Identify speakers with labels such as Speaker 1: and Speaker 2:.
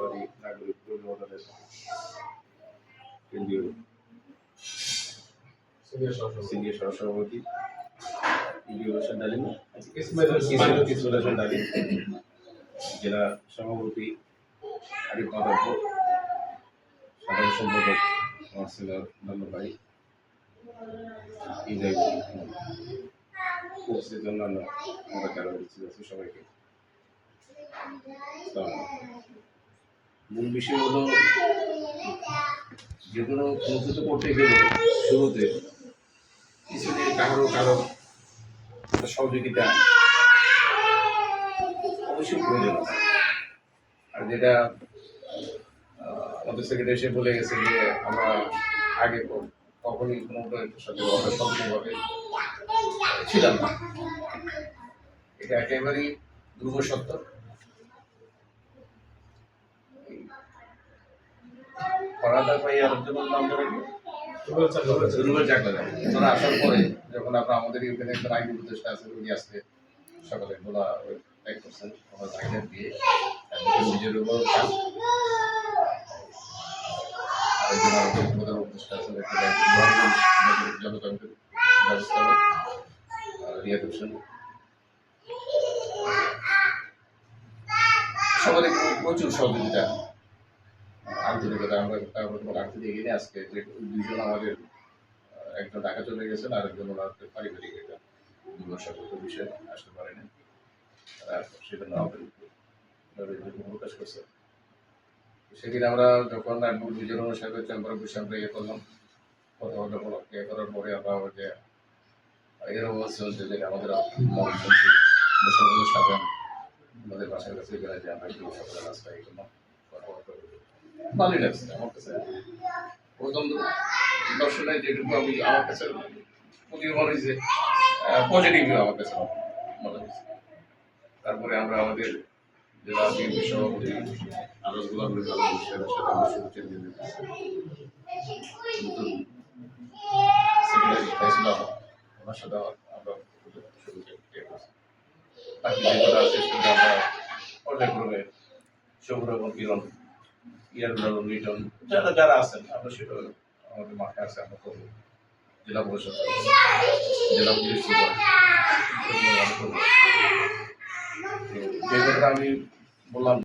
Speaker 1: জাতীয়তাবাদী নাগরিক কর্মী কেন্দ্রীয় সিনিয়র সহসভাপতি ইউডিও হোসেন ডালিম ইসমাইল হোসেন ডালিম জেলা সভাপতি আরিফ মাদাব্য সাধারণ সম্পাদক আমার সিনিয়র নান্নু ভাই ইজাই উপস্থিত অন্যান্য আমরা যারা উপস্থিত আছি সবাইকে। মূল বিষয় হলো, যে কোনো কোনো করতে গেলে শুরুতে। কিছুদিন কারও কারও সহযোগিতা অবশ্যই প্রয়োজন আর যেটা আমাদের সেক্রেটারি এসে বলে গেছে যে, আমরা আগে কখনই কোনো সাথে সম্পূর্ণভাবে ছিলাম না। এটা একেবারেই ধ্রুব সত্য। পড়াটা পাই আলোচনার নাম ধরে দুর্বল চাকরা দেয় আসার পরে যখন আমরা আমাদের এখানে একজন আইনি উপদেষ্টা আছে উনি আসতে সকালে বলা এক করছেন আমরা গাইডেন্স দিয়ে নিজের উপর কাজ সবারই প্রচুর সহযোগিতা। যে দুজন আমাদের একজন চলে গেছেন আর একজন ওনার পারিবারিক একটা দুর্গত বিষয় আসতে পারেনি প্রকাশ করছে সেদিন আমরা যখন একদম দুজনের সাথে চেম্বার বসে আমরা ইয়ে করলাম কথা বলা ইয়ে করার পরে আমরা যে অবস্থা হচ্ছে যে আমাদের সাথে আমাদের বাসার কাছে গেলে যে আমরা একটু সকালে রাস্তায় কথাবার্তা। ভালোই লাগছে আমার কাছে। প্রথম দর্শনে যেটুকু আমি আমার কাছে প্রতি হয়েছে পজিটিভ আমার কাছে মনে হয়েছে। তারপরে আমরা আমাদের জেলা বিএনপি সভাপতি আরজ গোলাম সাহেবের সাথে আমরা শুভেচ্ছা দিয়ে ওনার সাথে আমরা শুভেচ্ছা দিয়ে দিতেছি আছে সেগুলো আমরা পর্যায়ক্রমে সৌর এবং কিরণ ইয়ারুল লিটন যারা যারা আছেন, আমরা সেটা আমাদের মাঠে আছে, আমরা করব। জেলা পরিষদ। জেলা পুলিশ সুপার। আমি বললাম